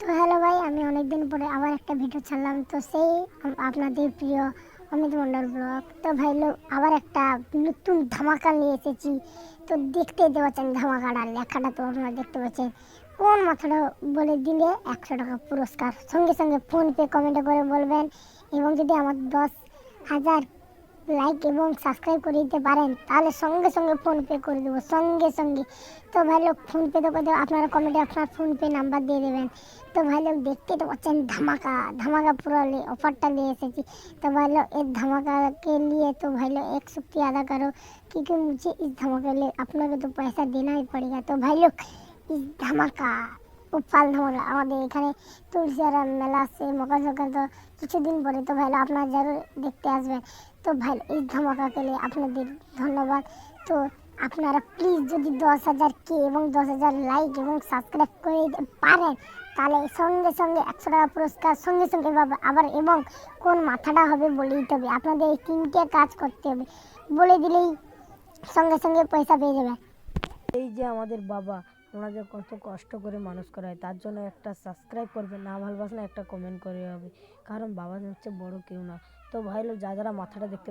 তো হ্যালো ভাই, আমি অনেকদিন পরে আবার একটা ভিডিও ছাড়লাম। তো সেই আপনাদের প্রিয় অমিত মন্ডল ব্লগ। তো ভাই আবার একটা নতুন ধামাকা নিয়ে এসেছি। তো দেখতে দিতে পাচ্ছেন ধামাকাটা, লেখাটা তো আপনারা দেখতে পাচ্ছেন। কোন মাথাটা বলে দিলে একশো টাকা পুরস্কার? সঙ্গে সঙ্গে ফোনপে কমেন্টে করে বলবেন। এবং যদি আমার দশ হাজার লাইক এবং সাবস্ক্রাইব করে দিতে পারেন তাহলে সঙ্গে সঙ্গে ফোনপে করে দেবো সঙ্গে সঙ্গে তো ভাই লোক ফোনপে তো করে দেবো আপনারা কমেন্টে আপনার ফোনপে নাম্বার দিয়ে দেবেন তো ভাই লোক দেখতে তো পাচ্ছেন ধামাকা ধামাকা পুরো অফারটা নিয়ে এসেছি तो भाई लोग इस धमाका के लिए तो भाई लोग एक शुक्रिया अदा करो क्योंकि मुझे इस धमाके लिए आप लोगों को तो पैसा देना ही पड़ेगा तो भाई लोग इस धमाका উপাল ধামাকা আমাদের এখানে তুলসিয়ারা মেলা আছে, মকর সংক্রান্ত কিছুদিন পরে তো ভাই লোক আপনারা জরুর দেখতে আসবেন। তো ভাই এই ধামাকাকে নিয়ে আপনাদের ধন্যবাদ। তো আপনারা প্লিজ যদি দশ হাজার কে এবং দশ হাজার লাইক এবং সাবস্ক্রাইব করে পারেন, তাহলে সঙ্গে সঙ্গে একশো টাকা পুরস্কার সঙ্গে সঙ্গে পাবে আবার এবং কোন মাথাটা হবে বলে দিতে হবে। আপনাদের এই তিনটে কাজ করতে হবে। বলে দিলেই সঙ্গে সঙ্গে পয়সা পেয়ে যাবে এই যে আমাদের বাবা ওনাদের কত কষ্ট করে মানুষ করা হয় তার জন্য একটা সাবস্ক্রাইব করবে, না ভালোবাসলে একটা কমেন্ট করে হবে। কারণ বাবা হচ্ছে বড় কেউ না। তো ভাই যা যারা মাথাটা দেখতে